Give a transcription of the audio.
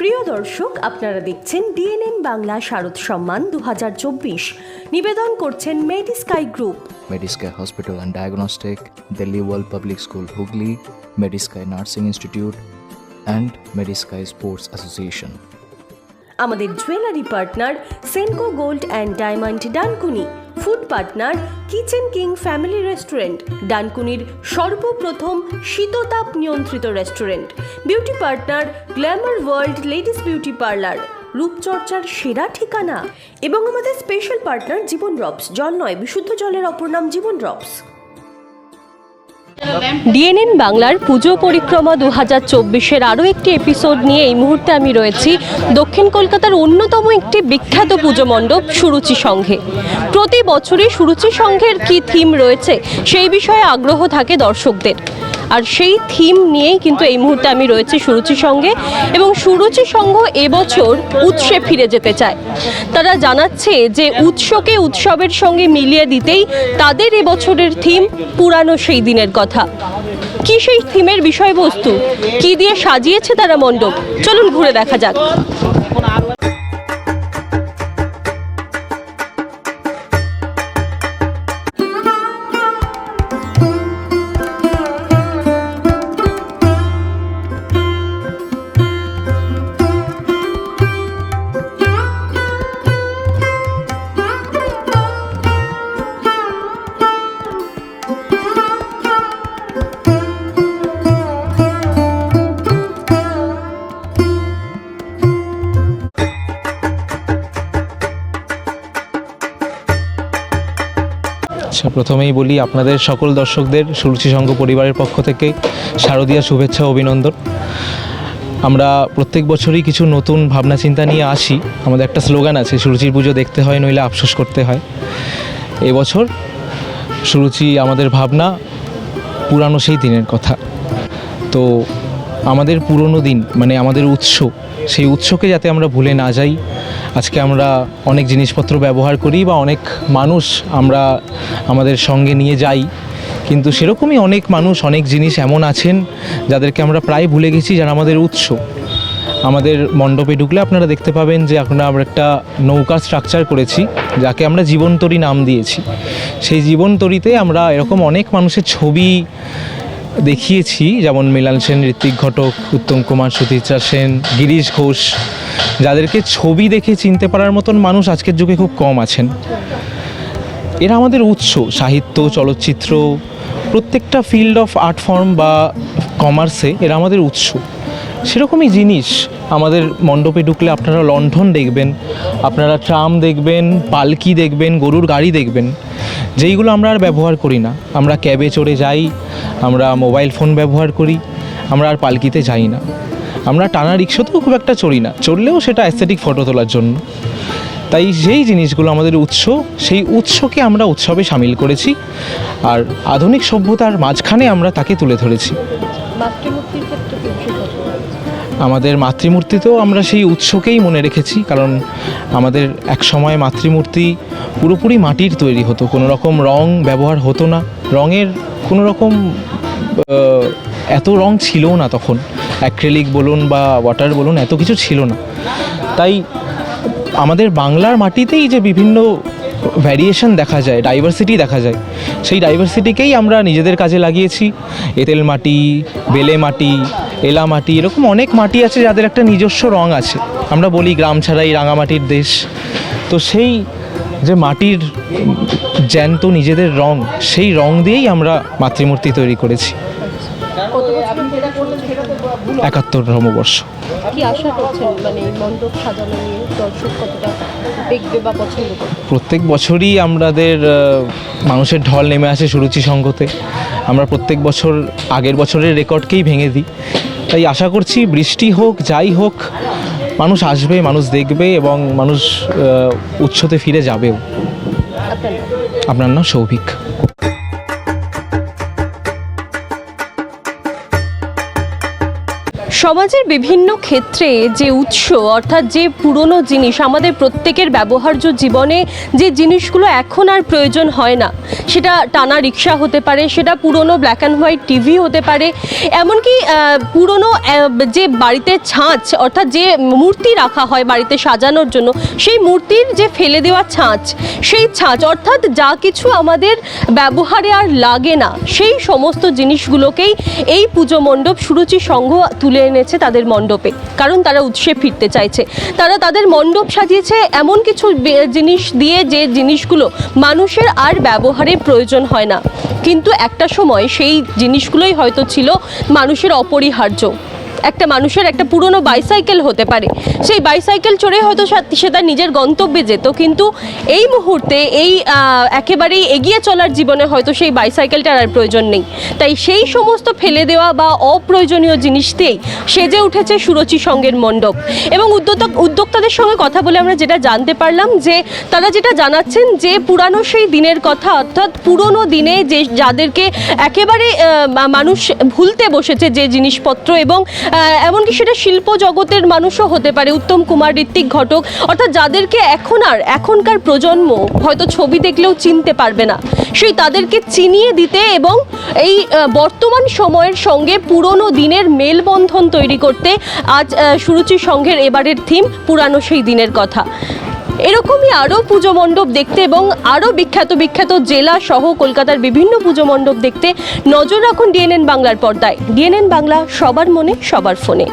প্রিয় দর্শক আপনারা দেখছেন ডিএনএন বাংলা শারদ সম্মান দুহাজার চব্বিশ। নিবেদন করছেন Medisky group Medisky hospital and diagnostic Delhi world public school Hooghly Medisky nursing institute and Medisky sports association আমাদের jewellery partner Senco gold and diamond Dankuni food partner, kitchen king family restaurant, ডানকুনির সর্বপ্রথম শীততাপ নিয়ন্ত্রিত restaurant, beauty partner, glamour world ladies beauty parlour, রূপচর্চার সেরা ঠিকানা এবং আমাদের special partner জীবন drops জল নয় বিশুদ্ধ জলের অপর নাম জীবন ড্রপস ডিএনএন বাংলার পুজো পরিক্রমা দু হাজার চব্বিশের আরও একটি এপিসোড নিয়ে এই মুহূর্তে আমি রয়েছি। দক্ষিণ কলকাতার অন্যতম একটি বিখ্যাত পুজো মণ্ডপ, সুরুচি সংঘে। প্রতি বছরই সুরুচি সংঘের কি থিম রয়েছে, সেই বিষয়ে আগ্রহ থাকে দর্শকদের। আর সেই থিম নিয়েই কিন্তু এই মুহূর্তে আমি রয়েছি সুরুচি সঙ্গে। এবং সুরুচি সংঘ এবছর উৎসে ফিরে যেতে চায়। তারা জানাচ্ছে যে উৎসকে উৎসবের সঙ্গে মিলিয়ে দিতেই তাদের এবছরের থিম পুরানো সেই দিনের কথা। কি সেই থিমের বিষয়বস্তু? কি দিয়ে সাজিয়েছে তারা মণ্ডপ? চলুন ঘুরে দেখা যাক। আচ্ছা প্রথমেই বলি আপনাদের সকল দর্শকদের সুরুচি সংঘ পরিবারের পক্ষ থেকে শারদীয়া শুভেচ্ছা, অভিনন্দন। আমরা প্রত্যেক বছরই কিছু নতুন ভাবনা চিন্তা নিয়ে আসি। আমাদের একটা স্লোগান আছে, সুরুচির পুজো দেখতে হয়, নইলে আফসোস করতে হয়। এবছর সুরুচি আমাদের ভাবনা পুরানো সেই দিনের কথা। তো আমাদের পুরনো দিন মানে আমাদের উৎস, সেই উৎসকে যাতে আমরা ভুলে না যাই আজকে আমরা অনেক জিনিসপত্র ব্যবহার করি বা অনেক মানুষ আমরা আমাদের সঙ্গে নিয়ে যাই। কিন্তু সেরকমই অনেক মানুষ, অনেক জিনিস এমন আছেন যাদেরকে আমরা প্রায় ভুলে গেছি, যারা আমাদের উৎস। আমাদের মণ্ডপে ঢুকলে আপনারা দেখতে পাবেন যে এখন আমরা একটা নৌকা স্ট্রাকচার করেছি, যাকে আমরা জীবনতরী নাম দিয়েছি। সেই জীবনতরীতে আমরা এরকম অনেক মানুষের ছবি দেখিয়েছি, যেমন মৃণাল সেন, ঋত্বিক ঘটক, উত্তম কুমার সুচিত্রা সেন, গিরিশ ঘোষ, যাদেরকে ছবি দেখে চিনতে পারার মতন মানুষ আজকের যুগে খুব কম আছেন। এরা আমাদের উৎস, সাহিত্য, চলচ্চিত্র, প্রত্যেকটা ফিল্ড অফ আর্ট ফর্ম বা কমার্সে এরা আমাদের উৎস। সেরকমই জিনিস আমাদের মণ্ডপে ঢুকলে আপনারা লণ্ঠন দেখবেন, আপনারা ট্রাম দেখবেন, পালকি দেখবেন, গরুর গাড়ি দেখবেন। যেইগুলো আমরা আর ব্যবহার করি না। আমরা ক্যাবে চড়ে যাই আমরা মোবাইল ফোন ব্যবহার করি, আমরা আর পালকিতে যাই না। আমরা টানা রিক্সাতেও খুব একটা চড়ি না, চড়লেও সেটা অ্যাস্থেটিক ফটো তোলার জন্য। তাই যেই জিনিসগুলো আমাদের উৎস, সেই উৎসকে আমরা উৎসবে সামিল করেছি আর আধুনিক সভ্যতার মাঝখানে আমরা তাকে তুলে ধরেছি। আমাদের মাতৃমূর্তিতেও আমরা সেই উৎসকেই মনে রেখেছি, কারণ আমাদের এক সময় মাতৃমূর্তি পুরোপুরি মাটির তৈরি হতো, কোনো রকম রং ব্যবহার হতো না। রঙের কোনো রকম এত রং ছিলও না তখন। অ্যাক্রেলিক বলুন বা ওয়াটার বলুন, এত কিছু ছিল না। তাই আমাদের বাংলার মাটিতেই যে বিভিন্ন ভ্যারিয়েশন দেখা যায় ডাইভার্সিটি দেখা যায়, সেই ডাইভার্সিটিকেই আমরা নিজেদের কাজে লাগিয়েছি। এঁতেল মাটি, বেলে মাটি এলা মাটি এরকম অনেক মাটি আছে যাদের একটা নিজস্ব রং আছে। আমরা বলি গ্রাম ছাড়াই রাঙামাটির দেশ। তো সেই যে মাটির জ্যান্ত নিজেদের রং সেই রং দিয়েই আমরা মাতৃমূর্তি তৈরি করেছি। একাত্তরতম বর্ষ। আশা করছেন? মানে প্রত্যেক বছরই আমাদের মানুষের ঢল নেমে আসে সুরুচি সঙ্গতে। আমরা প্রত্যেক বছর আগের বছরের রেকর্ডকেই ভেঙে দিই। তাই আশা করছি বৃষ্টি হোক যাই হোক মানুষ আসবে মানুষ দেখবে এবং মানুষ উৎসতে ফিরে যাবেও? আপনার নাম সৌভিক সমাজের বিভিন্ন ক্ষেত্রে যে উৎস, অর্থাৎ যে পুরনো জিনিস, আমাদের প্রত্যেকের ব্যবহার্য জীবনে যে জিনিসগুলো এখন আর প্রয়োজন হয় না, সেটা টানা রিক্সা হতে পারে, সেটা পুরনো ব্ল্যাক অ্যান্ড হোয়াইট টিভি হতে পারে, এমনকি পুরনো যে বাড়িতে ছাঁচ, অর্থাৎ যে মূর্তি রাখা হয় বাড়িতে সাজানোর জন্য, সেই মূর্তির যে ফেলে দেওয়া ছাঁচ, সেই ছাঁচ, অর্থাৎ যা কিছু আমাদের ব্যবহারে আর লাগে না, সেই সমস্ত জিনিসগুলোকেই এই পুজো মণ্ডপ সুরুচি সংঘ তুলে এনেছে তাদের মণ্ডপে, কারণ তারা উৎসে ফিরতে চাইছে। তারা তাদের মণ্ডপ সাজিয়েছে এমন কিছু জিনিস দিয়ে যে জিনিসগুলো মানুষের আর ব্যবহারে প্রয়োজন হয় না। কিন্তু একটা সময় সেই জিনিসগুলোই হয়তো ছিল মানুষের অপরিহার্য। একটা মানুষের একটা পুরনো বাইসাইকেল হতে পারে। সেই বাইসাইকেল চড়ে হয়তো সা- তার নিজের গন্তব্যে যেত, কিন্তু এই মুহূর্তে এই একেবারেই এগিয়ে চলার জীবনে হয়তো সেই বাইসাইকেলটার আর প্রয়োজন নেই। তাই সেই সমস্ত ফেলে দেওয়া বা অপ্রয়োজনীয় জিনিস দিয়েই সেজে উঠেছে সুরচি সঙ্গের মণ্ডপ। এবং উদ্যোক্তা, উদ্যোক্তাদের সঙ্গে কথা বলে আমরা যেটা জানতে পারলাম যে, তারা যেটা জানাচ্ছেন যে, পুরানো সেই দিনের কথা, অর্থাৎ পুরনো দিনে যে, যাদেরকে একেবারে মানুষ ভুলতে বসেছে যে জিনিসপত্র এবং এমনকি সেটা শিল্প জগতের মানুষও হতে পারে, উত্তম কুমার ঋত্বিক ঘটক। অর্থাৎ যাদেরকে এখন আর এখনকার প্রজন্ম হয়তো ছবি দেখলেও চিনতে পারবে না। সেই তাদেরকে চিনিয়ে দিতে এবং এই বর্তমান সময়ের সঙ্গে পুরনো দিনের মেলবন্ধন তৈরি করতে আজ সুরুচি সংঘের এবারের থিম পুরানো সেই দিনের কথা। এরকমই আরও পুজো মণ্ডপ দেখতে এবং আরও বিখ্যাত বিখ্যাত জেলা সহ কলকাতার বিভিন্ন পুজো মণ্ডপ দেখতে নজর রাখুন ডিএনএন বাংলার পর্দায়। ডিএনএন বাংলা, সবার মনে, সবার ফোনে।